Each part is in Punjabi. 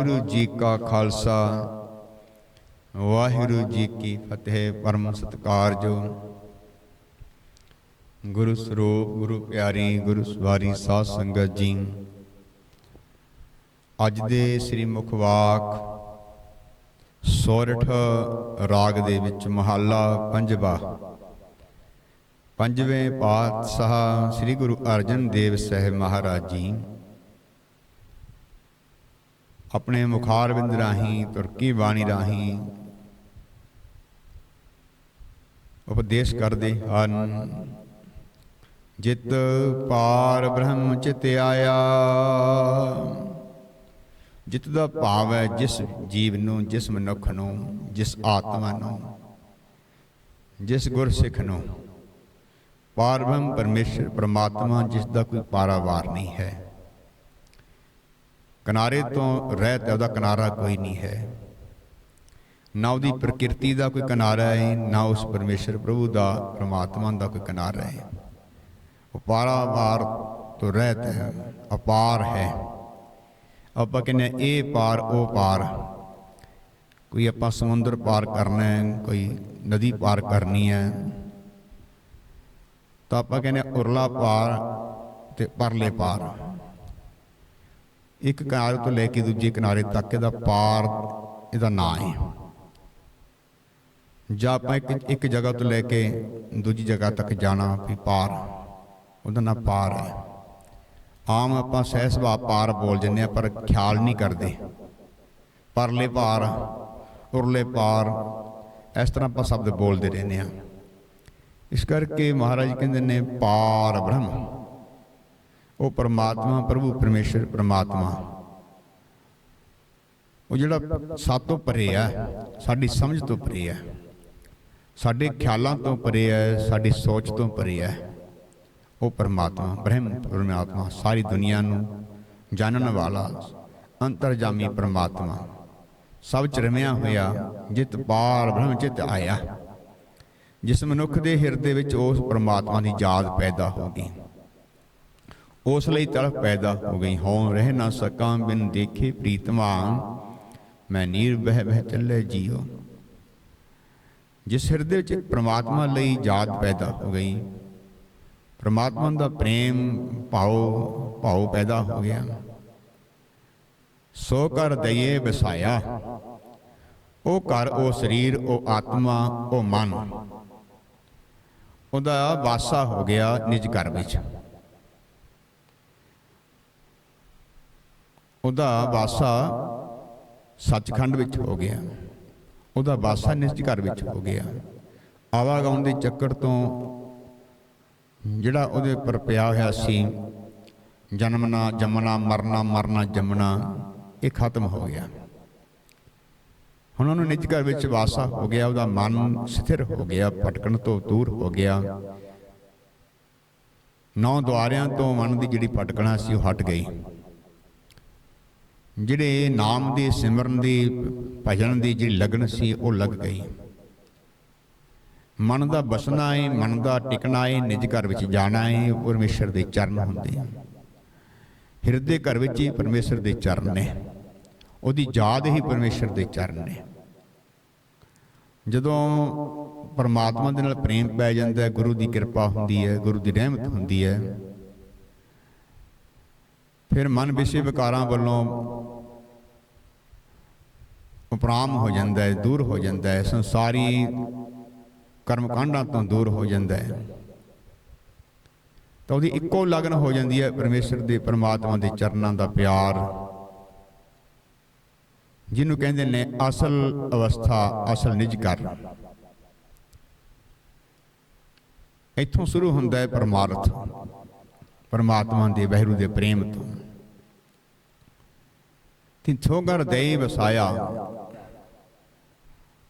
ਵਾਹਿਗੁਰੂ ਜੀ ਕਾ ਖਾਲਸਾ। ਵਾਹਿਗੁਰੂ ਜੀ ਕੀ ਫਤਿਹ, ਪਰਮ ਸਤਿਕਾਰਜੋ ਗੁਰੂ ਸਰੂਪ, ਗੁਰੂ ਪਿਆਰੀ, ਗੁਰੂ ਸਵਾਰੀ ਸਾਧ ਸੰਗਤ ਜੀ, ਅੱਜ ਦੇ ਸ੍ਰੀ ਮੁਖਵਾਕ ਸੋਰਠ ਰਾਗ ਦੇ ਵਿੱਚ ਮਹੱਲਾ ਪੰਜਵਾ। ਪੰਜਵੇਂ ਪਾਤਸ਼ਾਹ ਸ੍ਰੀ ਗੁਰੂ ਅਰਜਨ ਦੇਵ ਸਾਹਿਬ ਮਹਾਰਾਜ ਜੀ ਆਪਣੇ ਮੁਖਾਰਬਿੰਦ ਰਾਹੀਂ, ਤੁਰਕੀ ਬਾਣੀ ਰਾਹੀਂ ਉਪਦੇਸ਼ ਕਰਦੇ ਹਨ। ਜਿਤ ਪਾਰ ਬ੍ਰਹਮ ਚਿਤ ਆਇਆ, ਜਿਤ ਦਾ ਭਾਵ ਹੈ ਜਿਸ ਜੀਵ ਨੂੰ, ਜਿਸ ਮਨੁੱਖ ਨੂੰ, ਜਿਸ ਆਤਮਾ ਨੂੰ, ਜਿਸ ਗੁਰਸਿੱਖ ਨੂੰ। ਪਾਰ ਬ੍ਰਹਮ ਪਰਮੇਸ਼ਰ, ਪ੍ਰਮਾਤਮਾ, ਜਿਸ ਦਾ ਕੋਈ ਪਾਰਾਵਾਰ ਨਹੀਂ ਹੈ। ਕਿਨਾਰੇ ਤੋਂ ਰਹਿਤ ਹੈ ਉਹਦਾ ਕਿਨਾਰਾ ਕੋਈ ਨਹੀਂ ਹੈ। ਨਾ ਉਹਦੀ ਪ੍ਰਕਿਰਤੀ ਦਾ ਕੋਈ ਕਿਨਾਰਾ ਹੈ ਨਾ ਉਸ ਪਰਮੇਸ਼ਰ ਪ੍ਰਭੂ ਦਾ ਪ੍ਰਮਾਤਮਾ ਦਾ ਕੋਈ ਕਿਨਾਰਾ ਹੈ। ਉਹ ਪਾਰਾਵਾਰ ਤੋਂ ਰਹਿਤ ਹੈ ਅਪਾਰ ਹੈ। ਆਪਾਂ ਕਹਿੰਦੇ ਇਹ ਪਾਰ ਉਹ ਪਾਰ। ਕੋਈ ਆਪਾਂ ਸਮੁੰਦਰ ਪਾਰ ਕਰਨਾ ਹੈ ਕੋਈ ਨਦੀ ਪਾਰ ਕਰਨੀ ਹੈ ਤਾਂ ਆਪਾਂ ਕਹਿੰਦੇ ਉਰਲਾ ਪਾਰ ਤੇ ਪਰਲੇ ਪਾਰ। ਇੱਕ ਕਿਨਾਰੇ ਤੋਂ ਲੈ ਕੇ ਦੂਜੇ ਕਿਨਾਰੇ ਤੱਕ ਇਹਦਾ ਪਾਰ, ਇਹਦਾ ਨਾਂ ਹੈ। ਜਾਂ ਆਪਾਂ ਇੱਕ ਇੱਕ ਜਗ੍ਹਾ ਤੋਂ ਲੈ ਕੇ ਦੂਜੀ ਜਗ੍ਹਾ ਤੱਕ ਜਾਣਾ ਵੀ ਪਾਰ, ਉਹਦਾ ਨਾਂ ਪਾਰ ਹੈ। ਆਮ ਆਪਾਂ ਸਹਿ ਸੁਭਾਅ ਪਾਰ ਬੋਲ ਜੰਨੇ ਆ ਪਰ ਖਿਆਲ ਨਹੀਂ ਕਰਦੇ। ਪਰਲੇ ਪਾਰ, ਉਰਲੇ ਪਾਰ, ਇਸ ਤਰ੍ਹਾਂ ਆਪਾਂ ਸ਼ਬਦ ਬੋਲਦੇ ਰਹਿੰਦੇ ਆ ਇਸ ਕਰਕੇ ਮਹਾਰਾਜ ਕਹਿੰਦੇ ਨੇ ਪਾਰ ਬ੍ਰਹਮ। ਉਹ ਪਰਮਾਤਮਾ ਪ੍ਰਭੂ ਪਰਮੇਸ਼ਰ ਪਰਮਾਤਮਾ। ਉਹ ਜਿਹੜਾ ਸਾਤੋਂ ਪਰੇ ਆ ਸਾਡੀ ਸਮਝ ਤੋਂ ਪਰੇ ਆ। ਸਾਡੇ ਖਿਆਲਾਂ ਤੋਂ ਪਰੇ ਹੈ ਸਾਡੀ ਸੋਚ ਤੋਂ ਪਰੇ ਹੈ ਉਹ ਪਰਮਾਤਮਾ ਬ੍ਰਹਮ ਪਰਮਾਤਮਾ ਸਾਰੀ ਦੁਨੀਆ ਨੂੰ ਜਾਣਨ ਵਾਲਾ ਅੰਤਰਜਾਮੀ ਪਰਮਾਤਮਾ। ਸਭ ਚ ਰਮਿਆ ਹੋਇਆ ਜਿਤ ਪਾਰ ਬ੍ਰਹਮ ਚਿਤ ਆਇਆ। ਜਿਸ ਮਨੁੱਖ ਦੇ ਹਿਰਦੇ ਵਿੱਚ ਉਸ ਪਰਮਾਤਮਾ ਦੀ ਯਾਦ ਪੈਦਾ ਹੋ ਗਈ। ਉਸ ਲਈ ਤੜਫ ਪੈਦਾ ਹੋ ਗਈ। ਹਉ ਰਹਿ ਨਾ ਸਕਾਂ ਬਿਨ ਦੇਖੇ ਪ੍ਰੀਤਮਾ ਮੈਂ ਨੀਰ ਬਹਿ ਬਹਿ ਚੱਲੇ ਜੀਓ ਜਿਸ ਹਿਰਦੇ ਵਿੱਚ ਪ੍ਰਮਾਤਮਾ ਲਈ ਯਾਦ ਪੈਦਾ ਹੋ ਗਈ, ਪ੍ਰਮਾਤਮਾ ਦਾ ਪ੍ਰੇਮ ਭਾਉ ਭਾਉ ਪੈਦਾ ਹੋ ਗਿਆ। ਸੋ ਕਰ ਦਈਏ ਵਸਾਇਆ। ਉਹ ਘਰ, ਉਹ ਸਰੀਰ, ਉਹ ਆਤਮਾ, ਉਹ ਮਨ। ਉਹਦਾ ਵਾਸਾ ਹੋ ਗਿਆ ਨਿਜ ਘਰ ਵਿੱਚ। ਉਹਦਾ ਵਾਸਾ ਸੱਚਖੰਡ ਵਿੱਚ ਹੋ ਗਿਆ। ਉਹਦਾ ਵਾਸਾ ਨਿਜ ਘਰ ਵਿੱਚ ਹੋ ਗਿਆ। ਆਵਾਗਾਉਣ ਦੇ ਚੱਕਰ ਤੋਂ ਜਿਹੜਾ ਉਹਦੇ ਉੱਪਰ ਪਿਆ ਹੋਇਆ ਸੀ ਜਨਮਣਾ ਜੰਮਣਾ, ਮਰਨਾ ਮਰਨਾ, ਜੰਮਣਾ, ਇਹ ਖਤਮ ਹੋ ਗਿਆ। ਹੁਣ ਉਹਨੂੰ ਨਿਜ ਘਰ ਵਿੱਚ ਵਾਸਾ ਹੋ ਗਿਆ, ਉਹਦਾ ਮਨ ਸਥਿਰ ਹੋ ਗਿਆ, ਭਟਕਣ ਤੋਂ ਦੂਰ ਹੋ ਗਿਆ। ਨੌ ਦੁਆਰਿਆਂ ਤੋਂ ਮਨ ਦੀ ਜਿਹੜੀ ਭਟਕਣਾ ਸੀ, ਉਹ ਹਟ ਗਈ। ਜਿਹੜੇ ਨਾਮ ਦੇ ਸਿਮਰਨ ਦੀ ਭਜਨ ਦੀ ਜਿਹੜੀ ਲਗਨ ਸੀ, ਉਹ ਲੱਗ ਗਈ ਮਨ ਦਾ ਬਸਣਾ ਹੈ ਮਨ ਦਾ ਟਿਕਣਾ ਹੈ ਨਿਜ ਘਰ ਵਿੱਚ ਜਾਣਾ ਹੈ ਪਰਮੇਸ਼ਰ ਦੇ ਚਰਨ ਹੁੰਦੇ ਆ। ਹਿਰਦੇ ਘਰ ਵਿੱਚ ਹੀ ਪਰਮੇਸ਼ਰ ਦੇ ਚਰਨ ਨੇ। ਉਹਦੀ ਯਾਦ ਹੀ ਪਰਮੇਸ਼ਰ ਦੇ ਚਰਨ ਨੇ। ਜਦੋਂ ਪਰਮਾਤਮਾ ਦੇ ਨਾਲ ਪ੍ਰੇਮ ਪੈ ਜਾਂਦਾ ਹੈ, ਗੁਰੂ ਦੀ ਕਿਰਪਾ ਹੁੰਦੀ ਹੈ, ਗੁਰੂ ਦੀ ਰਹਿਮਤ ਹੁੰਦੀ ਹੈ ਫਿਰ ਮਨ ਵਿਸ਼ੇ ਵਿਕਾਰਾਂ ਵੱਲੋਂ ਉਪਰਾਮ ਹੋ ਜਾਂਦਾ ਹੈ, ਦੂਰ ਹੋ ਜਾਂਦਾ ਹੈ, ਸੰਸਾਰੀ ਕਰਮ ਕਾਂਡਾਂ ਤੋਂ ਦੂਰ ਹੋ ਜਾਂਦਾ ਹੈ। ਤਾਂ ਉਹਦੀ ਇੱਕੋ ਲਗਨ ਹੋ ਜਾਂਦੀ ਹੈ ਪਰਮੇਸ਼ਰ ਦੇ ਪਰਮਾਤਮਾ ਦੇ ਚਰਨਾਂ ਦਾ ਪਿਆਰ, ਜਿਹਨੂੰ ਕਹਿੰਦੇ ਨੇ ਅਸਲ ਅਵਸਥਾ, ਅਸਲ ਨਿਜ ਕਰ ਇੱਥੋਂ ਸ਼ੁਰੂ ਹੁੰਦਾ ਹੈ ਪਰਮਾਰਥ, ਪਰਮਾਤਮਾ ਦੇ ਬਹਿਰੂ ਦੇ ਪ੍ਰੇਮ ਤੋਂ। ਤਿੰਥੋਂ ਘਰ ਦੇ ਵਸਾਇਆ।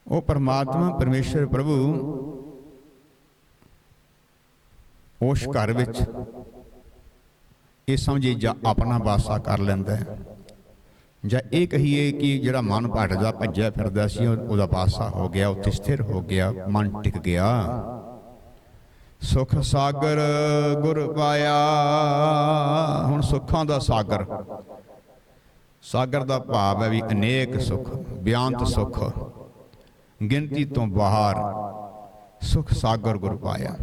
ਉਹ ਪਰਮਾਤਮਾ ਪਰਮੇਸ਼ਰ ਪ੍ਰਭੂ ਉਸ ਘਰ ਵਿੱਚ ਇਹ ਸਮਝੇ ਜਾਂ ਆਪਣਾ ਵਾਸਾ ਕਰ ਲੈਂਦਾ ਹੈ। ਜਾਂ ਇਹ ਕਹੀਏ ਕਿ ਜਿਹੜਾ ਮਨ ਭਟਕਦਾ ਭੱਜਿਆ ਫਿਰਦਾ ਸੀ, ਉਹਦਾ ਵਾਸਾ ਹੋ ਗਿਆ, ਉੱਥੇ ਸਥਿਰ ਹੋ ਗਿਆ, ਮਨ ਟਿਕ ਗਿਆ। ਸੁਖ ਸਾਗਰ ਗੁਰ ਪਾਇਆ। ਹੁਣ ਸੁੱਖਾਂ ਦਾ ਸਾਗਰ। ਸਾਗਰ ਦਾ ਭਾਵ ਹੈ ਵੀ ਅਨੇਕ ਸੁਖ, ਬਿਆੰਤ ਸੁਖ, ਗਿਣਤੀ ਤੋਂ ਬਾਹਰ ਸੁਖ ਸਾਗਰ ਗੁਰ ਪਾਇਆ।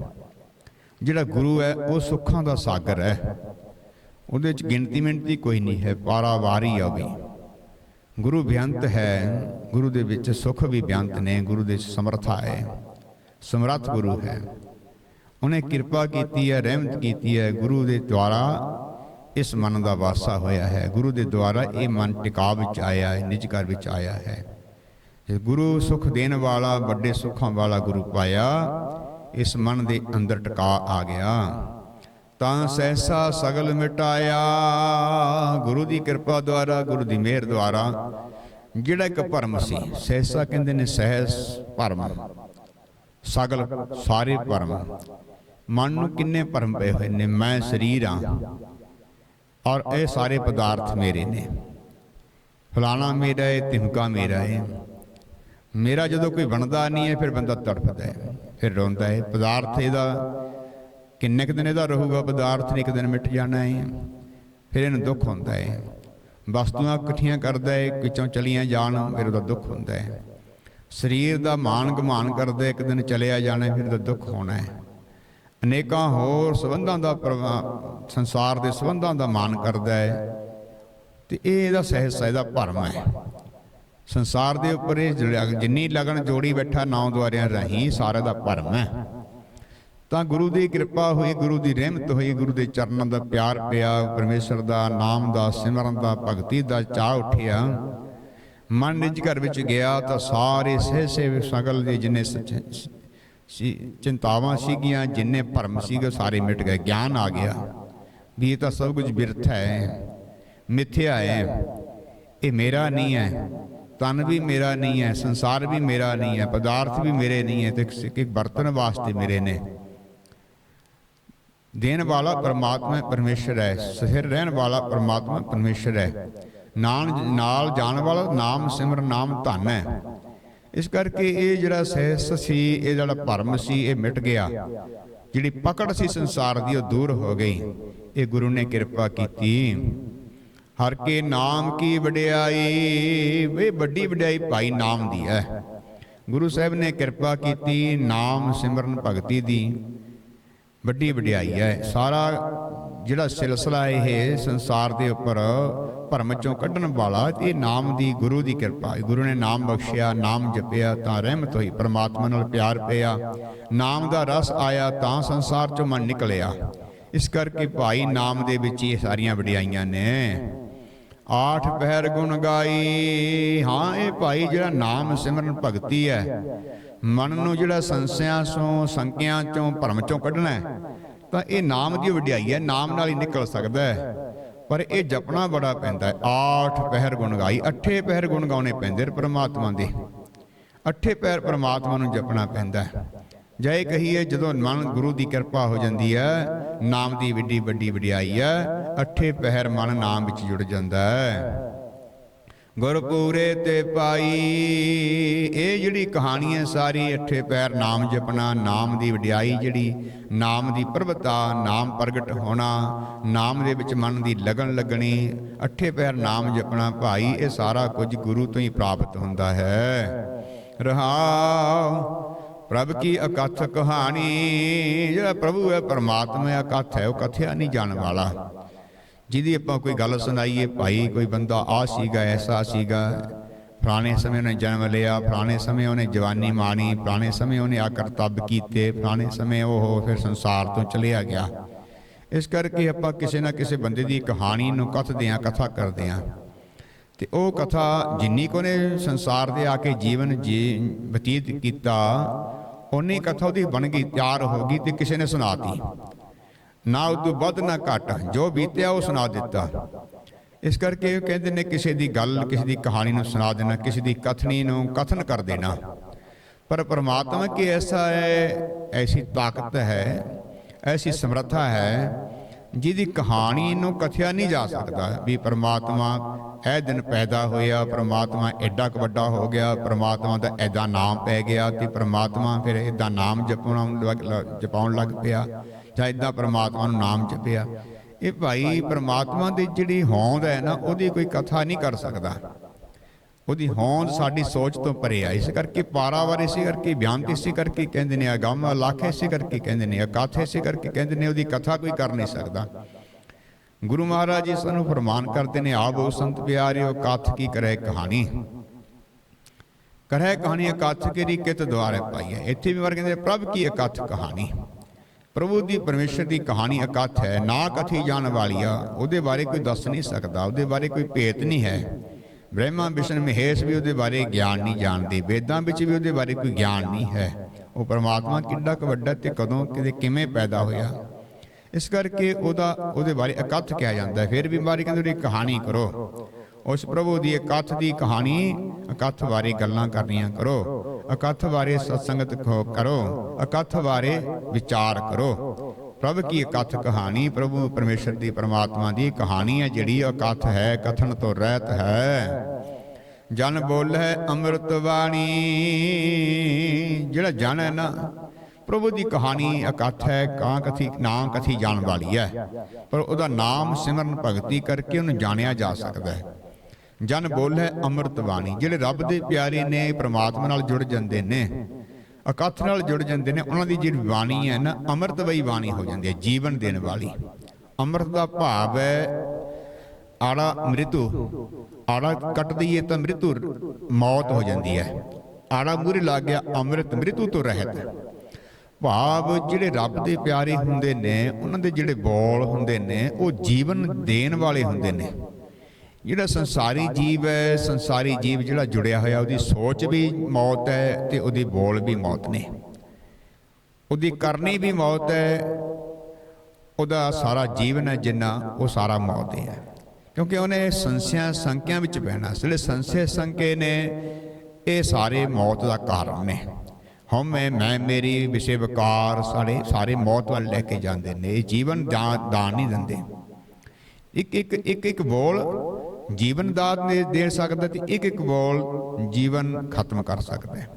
ਜਿਹੜਾ ਗੁਰੂ ਹੈ, ਉਹ ਸੁੱਖਾਂ ਦਾ ਸਾਗਰ ਹੈ। ਉਹਦੇ ਚ ਗਿਣਤੀ ਮਿੰਤੀ ਕੋਈ ਨਹੀਂ ਹੈ ਪਾਰਾਵਾਰੀ ਆ ਵੀ। ਗੁਰੂ ਬਿਆੰਤ ਹੈ, ਗੁਰੂ ਦੇ ਵਿੱਚ ਸੁਖ ਵੀ ਬਿਆੰਤ ਨੇ, ਗੁਰੂ ਦੇ ਵਿੱਚ ਸਮਰਥਾ ਹੈ, ਸਮਰੱਥ ਗੁਰੂ ਹੈ। ਉਹਨੇ ਕਿਰਪਾ ਕੀਤੀ ਹੈ, ਰਹਿਮਤ ਕੀਤੀ ਹੈ ਗੁਰੂ ਦੇ ਦੁਆਰਾ ਇਸ ਮਨ ਦਾ ਵਾਸਾ ਹੋਇਆ ਹੈ। ਗੁਰੂ ਦੇ ਦੁਆਰਾ ਇਹ ਮਨ ਟਿਕਾ ਵਿੱਚ ਆਇਆ ਹੈ, ਨਿਜ ਘਰ ਵਿੱਚ ਆਇਆ ਹੈ। ਜੇ ਗੁਰੂ ਸੁਖ ਦੇਣ ਵਾਲਾ, ਵੱਡੇ ਸੁੱਖਾਂ ਵਾਲਾ ਗੁਰੂ ਪਾਇਆ, ਇਸ ਮਨ ਦੇ ਅੰਦਰ ਟਿਕਾ ਆ ਗਿਆ। ਤਾਂ ਸਹਿਸਾ ਸਗਲ ਮਿਟਾਇਆ, ਗੁਰੂ ਦੀ ਕਿਰਪਾ ਦੁਆਰਾ, ਗੁਰੂ ਦੀ ਮਿਹਰ ਦੁਆਰਾ, ਜਿਹੜਾ ਇੱਕ ਭਰਮ ਸੀ। ਸਹਿਸਾ ਕਹਿੰਦੇ ਨੇ ਸਹਿਸ ਭਰਮ, ਸਗਲ ਸਾਰੇ ਭਰਮ। ਮਨ ਨੂੰ ਕਿੰਨੇ ਭਰਮ ਪਏ ਹੋਏ ਨੇ? ਮੈਂ ਸਰੀਰ ਹਾਂ ਔਰ ਇਹ ਸਾਰੇ ਪਦਾਰਥ ਮੇਰੇ ਨੇ। ਫਲਾਣਾ ਮੇਰਾ ਹੈ ਤਿਮਕਾ ਮੇਰਾ ਹੈ ਮੇਰਾ ਜਦੋਂ ਕੋਈ ਬਣਦਾ ਨਹੀਂ ਹੈ ਫਿਰ ਬੰਦਾ ਤੜਫਦਾ ਹੈ ਫਿਰ ਰੋਂਦਾ ਹੈ ਪਦਾਰਥ ਇਹਦਾ ਕਿੰਨੇ ਕੁ ਦਿਨ ਇਹਦਾ ਰਹੂਗਾ? ਪਦਾਰਥ ਨੇ ਇੱਕ ਦਿਨ ਮਿਟ ਜਾਣਾ ਹੈ ਫਿਰ ਇਹਨੂੰ ਦੁੱਖ ਹੁੰਦਾ ਹੈ ਵਸਤੂਆਂ ਇਕੱਠੀਆਂ ਕਰਦਾ ਹੈ ਵਿੱਚੋਂ ਚਲੀਆਂ ਜਾਣ, ਫਿਰ ਉਹਦਾ ਦੁੱਖ ਹੁੰਦਾ ਹੈ ਸਰੀਰ ਦਾ ਮਾਨ ਗਮਾਨ ਕਰਦਾ, ਇੱਕ ਦਿਨ ਚਲਿਆ ਜਾਣਾ ਫਿਰ ਉਹਦਾ ਦੁੱਖ ਹੋਣਾ ਹੈ ਅਨੇਕਾਂ ਹੋਰ ਸੰਬੰਧਾਂ ਦਾ ਪ੍ਰਵਾ- ਸੰਸਾਰ ਦੇ ਸੰਬੰਧਾਂ ਦਾ ਮਾਨ ਕਰਦਾ ਹੈ ਤੇ ਇਹ ਇਹਦਾ ਸਹਿਜ ਇਹਦਾ ਭਰਮ ਹੈ। ਸੰਸਾਰ ਦੇ ਉੱਪਰ ਇਹ ਜਿੰਨੀ ਲਗਨ ਜੋੜੀ ਬੈਠਾ ਨੌ ਦੁਆਰਿਆਂ ਰਾਹੀਂ ਸਾਰਾ ਦਾ ਭਰਮ ਹੈ। ਤਾਂ ਗੁਰੂ ਦੀ ਕਿਰਪਾ ਹੋਈ, ਗੁਰੂ ਦੀ ਰਹਿਮਤ ਹੋਈ, ਗੁਰੂ ਦੇ ਚਰਨਾਂ ਦਾ ਪਿਆਰ ਪਿਆ, ਪਰਮੇਸ਼ਰ ਦਾ ਨਾਮ ਦਾ, ਸਿਮਰਨ ਦਾ, ਭਗਤੀ ਦਾ ਚਾਹ ਉੱਠਿਆ। ਮਨ ਨਿਜ ਘਰ ਵਿੱਚ ਗਿਆ ਤਾਂ ਸਾਰੇ ਸਹਿਸੇ ਸਗਲ ਦੇ ਜਿੰਨੇ ਸੱਚ- ਸੀ ਚਿੰਤਾਵਾਂ ਸੀਗੀਆਂ ਜਿੰਨੇ ਭਰਮ ਸੀਗੇ ਸਾਰੇ ਮਿਟ ਗਏ। ਗਿਆਨ ਆ ਗਿਆ। ਵੀ ਇਹ ਤਾਂ ਸਭ ਕੁਝ ਬਿਰਥ ਹੈ। ਮਿਥਿਆ ਹੈ। ਇਹ ਮੇਰਾ ਨਹੀਂ ਹੈ। ਤਨ ਵੀ ਮੇਰਾ ਨਹੀਂ ਹੈ। ਸੰਸਾਰ ਵੀ ਮੇਰਾ ਨਹੀਂ ਹੈ। ਪਦਾਰਥ ਵੀ ਮੇਰੇ ਨਹੀਂ ਹੈ। ਤੇ ਕਿ ਬਰਤਨ ਵਾਸਤੇ ਮੇਰੇ ਨੇ। ਦੇਣ ਵਾਲਾ ਪਰਮਾਤਮਾ ਪਰਮੇਸ਼ਰ ਹੈ। ਸਥਿਰ ਰਹਿਣ ਵਾਲਾ ਪਰਮਾਤਮਾ ਪਰਮੇਸ਼ਰ ਹੈ। ਨਾਲ ਨਾਲ ਜਾਣ ਵਾਲਾ ਨਾਮ ਸਿਮਰਨ ਨਾਮ ਧਨ ਹੈ। ਇਸ ਕਰਕੇ ਇਹ ਜਿਹੜਾ ਸਹਿਸ ਸੀ ਇਹ ਜਿਹੜਾ ਭਰਮ ਸੀ ਇਹ ਮਿਟ ਗਿਆ। ਜਿਹੜੀ ਪਕੜ ਸੀ ਸੰਸਾਰ ਦੀ ਉਹ ਦੂਰ ਹੋ ਗਈ। ਇਹ ਗੁਰੂ ਨੇ ਕਿਰਪਾ ਕੀਤੀ। ਹਰ ਕੇ ਨਾਮ ਕੀ ਵਡਿਆਈ? ਵੇ ਵੱਡੀ ਵਡਿਆਈ ਭਾਈ ਨਾਮ ਦੀ ਹੈ। ਗੁਰੂ ਸਾਹਿਬ ਨੇ ਕਿਰਪਾ ਕੀਤੀ ਨਾਮ ਸਿਮਰਨ ਭਗਤੀ ਦੀ। ਵੱਡੀ ਵਡਿਆਈ ਹੈ। ਸਾਰਾ ਜਿਹੜਾ ਸਿਲਸਿਲਾ ਇਹ ਸੰਸਾਰ ਦੇ ਉੱਪਰ ਭਰਮ ਚੋਂ ਕੱਢਣ ਵਾਲਾ, ਇਹ ਨਾਮ ਦੀ ਗੁਰੂ ਦੀ ਕਿਰਪਾ ਹੈ। ਗੁਰੂ ਨੇ ਨਾਮ ਬਖਸ਼ਿਆ, ਨਾਮ ਜਪਿਆ, ਤਾਂ ਰਹਿਮਤ ਹੋਈ। ਪ੍ਰਮਾਤਮਾ ਨਾਲ ਪਿਆਰ ਪਿਆ। ਨਾਮ ਦਾ ਰਸ ਆਇਆ ਤਾਂ ਸੰਸਾਰ ਚੋਂ ਮਨ ਨਿਕਲਿਆ। ਇਸ ਕਰਕੇ ਭਾਈ ਨਾਮ ਦੇ ਵਿੱਚ ਇਹ ਸਾਰੀਆਂ ਵਡਿਆਈਆਂ ਨੇ। ਆਠ ਪਹਿਰ ਗੁਣ ਗਾਈ। ਹਾਂ, ਇਹ ਭਾਈ ਜਿਹੜਾ ਨਾਮ ਸਿਮਰਨ ਭਗਤੀ ਹੈ ਮਨ ਨੂੰ ਜਿਹੜਾ ਸੰਸਿਆਂ ਤੋਂ ਸੰਕਿਆਂ ਚੋਂ, ਭਰਮ ਚੋਂ ਕੱਢਣਾ ਹੈ, ਤਾਂ ਇਹ ਨਾਮ ਦੀ ਵਡਿਆਈ ਹੈ, ਨਾਮ ਨਾਲ ਹੀ ਨਿਕਲ ਸਕਦਾ ਹੈ। ਪਰ ਇਹ ਜਪਣਾ ਬੜਾ ਪੈਂਦਾ ਹੈ। ਆਠ ਪਹਿਰ ਗੁਣ ਗਾਈ, ਅੱਠੇ ਪਹਿਰ ਗੁਣ ਗਾਉਣੇ ਪੈਂਦੇ ਪਰਮਾਤਮਾ ਦੇ। ਅੱਠੇ ਪਹਿਰ ਪਰਮਾਤਮਾ ਨੂੰ ਜਪਣਾ ਪੈਂਦਾ ਹੈ। ਜੈ ਕਹੀਏ, ਜਦੋਂ ਮਨ ਗੁਰੂ ਦੀ ਕਿਰਪਾ ਹੋ ਜਾਂਦੀ ਹੈ, ਨਾਮ ਦੀ ਵੱਡੀ ਵੱਡੀ ਵਡਿਆਈ ਹੈ, ਅੱਠੇ ਪਹਿਰ ਮਨ ਨਾਮ ਵਿੱਚ ਜੁੜ ਜਾਂਦਾ ਹੈ। ਗੁਰਪੂਰੇ ਤੇ ਪਾਈ। ਇਹ ਜਿਹੜੀ ਕਹਾਣੀ ਹੈ ਸਾਰੀ ਅੱਠੇ ਪੈਰ ਨਾਮ ਜਪਣਾ, ਨਾਮ ਦੀ ਵਡਿਆਈ ਜਿਹੜੀ, ਨਾਮ ਦੀ ਪ੍ਰਭਤਾ, ਨਾਮ ਪ੍ਰਗਟ ਹੋਣਾ, ਨਾਮ ਦੇ ਵਿੱਚ ਮਨ ਦੀ ਲਗਨ ਲੱਗਣੀ, ਅੱਠੇ ਪੈਰ ਨਾਮ ਜਪਣਾ ਭਾਈ, ਇਹ ਸਾਰਾ ਕੁਝ ਗੁਰੂ ਤੋਂ ਹੀ ਪ੍ਰਾਪਤ ਹੁੰਦਾ ਹੈ। ਰਹਾਉ, ਪ੍ਰਭ ਕੀ ਅਕਥ ਕਹਾਣੀ, ਜਿਹੜਾ ਪ੍ਰਭੂ ਹੈ ਪਰਮਾਤਮਾ ਹੈ, ਅਕਥ ਹੈ, ਉਹ ਕਥਿਆ ਨਹੀਂ ਜਾਣ ਵਾਲਾ। ਜਿਹਦੀ ਆਪਾਂ ਕੋਈ ਗੱਲ ਸੁਣਾਈਏ, ਭਾਈ ਕੋਈ ਬੰਦਾ ਆ ਸੀਗਾ, ਐਸਾ ਸੀਗਾ। ਫਲਾਣੇ ਸਮੇਂ ਉਹਨੇ ਜਨਮ ਲਿਆ, ਫਲਾਣੇ ਸਮੇਂ ਉਹਨੇ ਜਵਾਨੀ ਮਾਣੀ, ਫਲਾਣੇ ਸਮੇਂ ਉਹਨੇ ਆ ਕਰਤੱਵ ਕੀਤੇ, ਫਲਾਣੇ ਸਮੇਂ ਉਹ ਫਿਰ ਸੰਸਾਰ ਤੋਂ ਚਲਿਆ ਗਿਆ। ਇਸ ਕਰਕੇ ਆਪਾਂ ਕਿਸੇ ਨਾ ਕਿਸੇ ਬੰਦੇ ਦੀ ਕਹਾਣੀ ਨੂੰ ਕਥਦੇ ਹਾਂ ਕਥਾ ਕਰਦੇ ਹਾਂ ਤੇ ਉਹ ਕਥਾ ਜਿੰਨੀ ਕੋ ਨੇ ਸੰਸਾਰ ਦੇ ਆ ਕੇ ਜੀਵਨ ਜੀ ਬਤੀਤ ਕੀਤਾ ਉਨੀ ਕਥਾ ਉਹਦੀ ਬਣ ਗਈ, ਤਿਆਰ ਹੋ ਗਈ ਤੇ ਕਿਸੇ ਨੇ ਸੁਣਾਤੀ। ਨਾ ਉਦੋਂ ਵੱਧ ਨਾ ਘੱਟ, ਜੋ ਬੀਤਿਆ ਉਹ ਸੁਣਾ ਦਿੱਤਾ। ਇਸ ਕਰਕੇ ਉਹ ਕਹਿੰਦੇ ਨੇ, ਕਿਸੇ ਦੀ ਗੱਲ, ਕਿਸੇ ਦੀ ਕਹਾਣੀ ਨੂੰ ਸੁਣਾ ਦੇਣਾ, ਕਿਸੇ ਦੀ ਕਥਨੀ ਨੂੰ ਕਥਨ ਕਰ ਦੇਣਾ। ਪਰ ਪ੍ਰਮਾਤਮਾ ਕੀ ਐਸਾ ਹੈ, ਐਸੀ ਤਾਕਤ ਹੈ, ਐਸੀ ਸਮਰੱਥਾ ਹੈ, ਜਿਹਦੀ ਕਹਾਣੀ ਨੂੰ ਕਥਿਆ ਨਹੀਂ ਜਾ ਸਕਦਾ ਵੀ ਪਰਮਾਤਮਾ ਇਹ ਦਿਨ ਪੈਦਾ ਹੋਇਆ, ਪਰਮਾਤਮਾ ਐਡਾ ਕੁ ਵੱਡਾ ਹੋ ਗਿਆ, ਪਰਮਾਤਮਾ ਦਾ ਐਡਾ ਨਾਮ ਪੈ ਗਿਆ ਤੇ ਪਰਮਾਤਮਾ ਫਿਰ ਐਡਾ ਨਾਮ ਜਪਣਾ ਲੱਗ- ਲ- ਜਪਾਉਣ ਲੱਗ ਪਿਆ। ਜਾਂ ਐਡਾ ਪ੍ਰਮਾਤਮਾ ਨੂੰ ਨਾਮ ਜਪਿਆ। ਇਹ ਭਾਈ ਪ੍ਰਮਾਤਮਾ ਦੀ ਜਿਹੜੀ ਹੋਂਦ ਹੈ ਨਾ, ਉਹਦੀ ਕੋਈ ਕਥਾ ਨਹੀਂ ਕਰ ਸਕਦਾ। ਉਹਦੀ ਹੋਂਦ ਸਾਡੀ ਸੋਚ ਤੋਂ ਪਰੇ ਆ। ਇਸ ਕਰਕੇ ਪਾਰਾਵਾਰ ਇਸੇ ਕਰਕੇ ਬਿਆਨ ਇਸੇ ਕਰਕੇ ਕਹਿੰਦੇ ਨੇ, ਅਗੰਮ ਲੱਖ ਇਸੇ ਕਰਕੇ ਕਹਿੰਦੇ ਨੇ, ਅਕਥ ਇਸੇ ਕਰਕੇ ਕਹਿੰਦੇ ਨੇ, ਉਹਦੀ ਕਥਾ ਕੋਈ ਕਰ ਨਹੀਂ ਸਕਦਾ। ਗੁਰੂ ਮਹਾਰਾਜ ਜੀ ਸਾਨੂੰ ਫਰਮਾਨ ਕਰਦੇ ਨੇ, ਆਪ ਉਹ ਸੰਤ ਪਿਆਰਿਓ, ਕਥ ਕੀ ਕਰੇ ਕਹਾਣੀ। ਕਰੇ ਕਹਾਣੀ, ਅਕਥ ਕੇ ਕਿਤ ਦੁਆਰੇ ਪਾਈ ਹੈ ਇੱਥੇ ਵੀ ਵਰ ਕਹਿੰਦੇ ਪ੍ਰਭ ਕੀ ਅਕਥ ਕਹਾਣੀ? ਪ੍ਰਭੂ ਦੀ ਪਰਮੇਸ਼ਰ ਦੀ ਕਹਾਣੀ ਅਕਥ ਹੈ ਨਾ ਕਥੀ ਜਾਣ ਵਾਲੀ ਆ ਉਹਦੇ ਬਾਰੇ ਕੋਈ ਦੱਸ ਨਹੀਂ ਸਕਦਾ, ਉਹਦੇ ਬਾਰੇ ਕੋਈ ਭੇਤ ਨਹੀਂ ਹੈ। ਬ੍ਰਹਮਾ, ਵਿਸ਼ਨ, ਮਹੇਸ਼ ਵੀ ਉਹਦੇ ਬਾਰੇ ਗਿਆਨ ਨਹੀਂ ਜਾਣਦੇ, ਵੇਦਾਂ ਵਿੱਚ ਵੀ ਉਹਦੇ ਬਾਰੇ ਕੋਈ ਗਿਆਨ ਨਹੀਂ ਹੈ। ਉਹ ਪਰਮਾਤਮਾ ਕਿੰਨਾ ਕੁ ਵੱਡਾ ਤੇ ਕਦੋਂ ਕਿਤੇ ਕਿਵੇਂ ਪੈਦਾ ਹੋਇਆ? ਇਸ ਕਰਕੇ ਉਹਦਾ, ਉਹਦੇ ਬਾਰੇ ਇਕੱਠ ਕਿਹਾ ਜਾਂਦਾ ਹੈ। ਫਿਰ ਵੀ ਮਾਰੀ ਕਹਿੰਦੇ ਉਹਦੀ ਕਹਾਣੀ ਕਰੋ। ਉਸ ਪ੍ਰਭੂ ਦੀ ਇਕੱਠ ਦੀ ਕਹਾਣੀ ਇਕੱਠ ਬਾਰੇ ਗੱਲਾਂ ਕਰਨੀਆਂ ਕਰੋ। ਅਕਥ ਬਾਰੇ ਸਤਸੰਗਤ ਕੋ- ਕਰੋ ਅਕਥ ਬਾਰੇ ਵਿਚਾਰ ਕਰੋ। ਪ੍ਰਭ ਕੀ ਇਕੱਠ ਕਹਾਣੀ? ਪ੍ਰਭੂ ਪਰਮੇਸ਼ਰ ਦੀ ਪਰਮਾਤਮਾ ਦੀ ਕਹਾਣੀ ਹੈ ਜਿਹੜੀ ਅਕਥ ਹੈ, ਕਥਨ ਤੋਂ ਰਹਿਤ ਹੈ। ਜਨ ਬੋਲੇ ਅੰਮ੍ਰਿਤ ਬਾਣੀ ਜਿਹੜਾ ਜਨ ਹੈ ਨਾ, ਪ੍ਰਭੂ ਦੀ ਕਹਾਣੀ ਇਕੱਠ ਹੈ, ਕਾਂ ਕਥੀ, ਨਾ ਕਥੀ ਜਾਣ ਵਾਲੀ ਹੈ। ਪਰ ਉਹਦਾ ਨਾਮ ਸਿਮਰਨ ਭਗਤੀ ਕਰਕੇ ਉਹਨੂੰ ਜਾਣਿਆ ਜਾ ਸਕਦਾ ਹੈ। ਜਨ ਬੋਲੇ ਅੰਮ੍ਰਿਤ ਬਾਣੀ। ਜਿਹੜੇ ਰੱਬ ਦੇ ਪਿਆਰੇ ਨੇ ਪ੍ਰਮਾਤਮਾ ਨਾਲ ਜੁੜ ਜਾਂਦੇ ਨੇ ਇਕੱਠ ਨਾਲ ਜੁੜ ਜਾਂਦੇ ਨੇ ਉਹਨਾਂ ਦੀ ਜਿਹੜੀ ਬਾਣੀ ਹੈ ਨਾ ਅੰਮ੍ਰਿਤਮਈ ਬਾਣੀ ਹੋ ਜਾਂਦੀ ਹੈ ਜੀਵਨ ਦੇਣ ਵਾਲੀ। ਅੰਮ੍ਰਿਤ ਦਾ ਭਾਵ ਹੈ ਆੜਾ ਮ੍ਰਿਤੂ। ਆੜਾ ਕੱਟ ਦਈਏ ਤਾਂ ਮ੍ਰਿਤੂ ਮੌਤ ਹੋ ਜਾਂਦੀ ਹੈ। ਆੜਾ ਮੂਰੇ ਲੱਗ ਗਿਆ ਅੰਮ੍ਰਿਤ ਮ੍ਰਿਤੂ ਤੋਂ ਰਹਿਤ। ਭਾਵ ਜਿਹੜੇ ਰੱਬ ਦੇ ਪਿਆਰੇ ਹੁੰਦੇ ਨੇ ਉਹਨਾਂ ਦੇ ਜਿਹੜੇ ਬੋਲ ਹੁੰਦੇ ਨੇ ਉਹ ਜੀਵਨ ਦੇਣ ਵਾਲੇ ਹੁੰਦੇ ਨੇ। ਜਿਹੜਾ ਸੰਸਾਰੀ ਜੀਵ ਹੈ, ਸੰਸਾਰੀ ਜੀਵ ਜਿਹੜਾ ਜੁੜਿਆ ਹੋਇਆ, ਉਹਦੀ ਸੋਚ ਵੀ ਮੌਤ ਹੈ ਤੇ ਉਹਦੀ ਬੋਲ ਵੀ ਮੌਤ ਨੇ। ਉਹਦੀ ਕਰਨੀ ਵੀ ਮੌਤ ਹੈ, ਉਹਦਾ ਸਾਰਾ ਜੀਵਨ ਹੈ ਜਿੰਨਾ, ਉਹ ਸਾਰਾ ਮੌਤ ਹੀ ਹੈ। ਕਿਉਂਕਿ ਉਹਨੇ ਸੰਸਿਆ ਸੰਕਿਆਂ ਵਿੱਚ ਬਹਿਣਾ ਜਿਹੜੇ ਸੰਸੇ ਸੰਕੇ ਨੇ ਇਹ ਸਾਰੇ ਮੌਤ ਦਾ ਕਾਰਨ ਨੇ। ਹਉਮੈ, ਮੈਂ, ਮੇਰੀ, ਵਿਸ਼ੇ ਵਿਕਾਰ ਸਾਰੇ ਸਾਰੇ ਮੌਤ ਵੱਲ ਲੈ ਕੇ ਜਾਂਦੇ ਨੇ, ਇਹ ਜੀਵਨ ਦਾਨ ਨਹੀਂ ਦਿੰਦੇ। ਇੱਕ ਇੱਕ ਇੱਕ ਇੱਕ ਬੋਲ ਜੀਵਨ ਦਾਨ ਦੇ ਦੇ ਸਕਦਾ ਤੇ ਇੱਕ ਇੱਕ ਬੋਲ ਜੀਵਨ ਖਤਮ ਕਰ ਸਕਦਾ ਹੈ।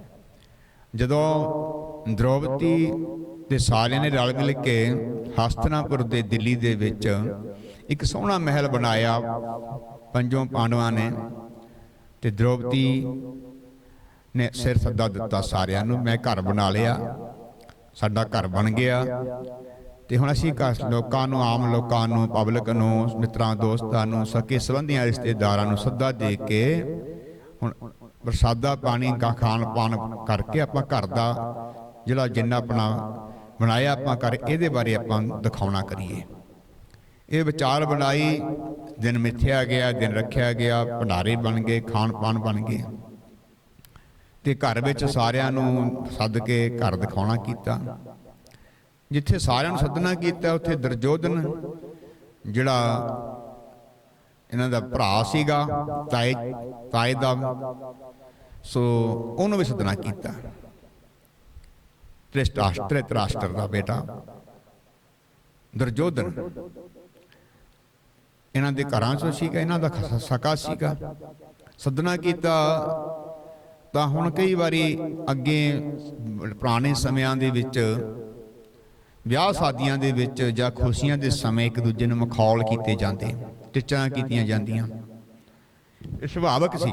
ਜਦੋਂ ਦ੍ਰੋਪਦੀ ਤੇ ਸਾਰਿਆਂ ਨੇ ਰਲ ਮਿਲ ਕੇ ਹਸਤਨਾਪੁਰ ਦੇ ਦਿੱਲੀ ਦੇ ਵਿੱਚ ਇੱਕ ਸੋਹਣਾ ਮਹਿਲ ਬਣਾਇਆ ਪੰਜੋਂ ਪਾਂਡਵਾਂ ਨੇ ਤੇ ਦ੍ਰੋਪਦੀ ਨੇ ਸਿਰ ਸੱਦਾ ਦਿੱਤਾ ਸਾਰਿਆਂ ਨੂੰ, ਮੈਂ ਘਰ ਬਣਾ ਲਿਆ, ਸਾਡਾ ਘਰ ਬਣ ਗਿਆ ਤੇ ਹੁਣ ਅਸੀਂ ਘਰ ਲੋਕਾਂ ਨੂੰ, ਆਮ ਲੋਕਾਂ ਨੂੰ ਪਬਲਿਕ ਨੂੰ, ਮਿੱਤਰਾਂ, ਦੋਸਤਾਂ ਨੂੰ, ਸਕੇ ਸੰਬੰਧੀਆਂ ਰਿਸ਼ਤੇਦਾਰਾਂ ਨੂੰ ਸੱਦਾ ਦੇ ਕੇ ਹੁਣ ਪ੍ਰਸਾਦਾ ਪਾਣੀ ਕਾ ਖਾਣ ਪਾਣ ਕਰਕੇ ਆਪਾਂ ਘਰ ਦਾ ਜਿਹੜਾ ਜਿੰਨਾ ਆਪਣਾ ਬਣਾਇਆ ਆਪਾਂ ਕਰ ਇਹਦੇ ਬਾਰੇ ਆਪਾਂ ਦਿਖਾਉਣਾ ਕਰੀਏ। ਇਹ ਵਿਚਾਰ ਬਣਾਈ, ਦਿਨ ਮਿੱਥਿਆ ਗਿਆ, ਦਿਨ ਰੱਖਿਆ ਗਿਆ, ਭੰਡਾਰੇ ਬਣ ਗਏ, ਖਾਣ ਪਾਣ ਬਣ ਗਏ। ਤੇ ਘਰ ਵਿੱਚ ਸਾਰਿਆਂ ਨੂੰ ਸੱਦ ਕੇ ਘਰ ਦਿਖਾਉਣਾ ਕੀਤਾ। ਜਿੱਥੇ ਸਾਰਿਆਂ ਨੂੰ ਸੱਦਣਾ ਕੀਤਾ, ਉੱਥੇ ਦਰਜੋਧਨ, ਜਿਹੜਾ ਇਹਨਾਂ ਦਾ ਭਰਾ ਸੀਗਾ, ਤਾਏ ਤਾਏ ਦਾ, ਸੋ ਉਹਨੂੰ ਵੀ ਸੱਦਣਾ ਕੀਤਾ। ਤ੍ਰਿਸ਼ਟਾਸ਼ਟਰ ਤ੍ਰਾਸ਼ਟਰ ਦਾ ਬੇਟਾ, ਦਰਜੋਧਨ। ਇਹਨਾਂ ਦੇ ਘਰਾਂ ਚੋਂ ਸੀਗਾ, ਇਹਨਾਂ ਦਾ ਸਕਾ ਸੀਗਾ। ਸੱਦਣਾ ਕੀਤਾ, ਤਾਂ ਹੁਣ ਕਈ ਵਾਰੀ ਅੱਗੇ ਪੁਰਾਣੇ ਸਮਿਆਂ ਦੇ ਵਿੱਚ ਵਿਆਹ ਸ਼ਾਦੀਆਂ ਦੇ ਵਿੱਚ ਜਾਂ ਖੁਸ਼ੀਆਂ ਦੇ ਸਮੇਂ ਇੱਕ ਦੂਜੇ ਨੂੰ ਮਖੌਲ ਕੀਤੇ ਜਾਂਦੇ, ਟਿੱਚਾਂ ਕੀਤੀਆਂ ਜਾਂਦੀਆਂ। ਇਹ ਸੁਭਾਵਕ ਸੀ।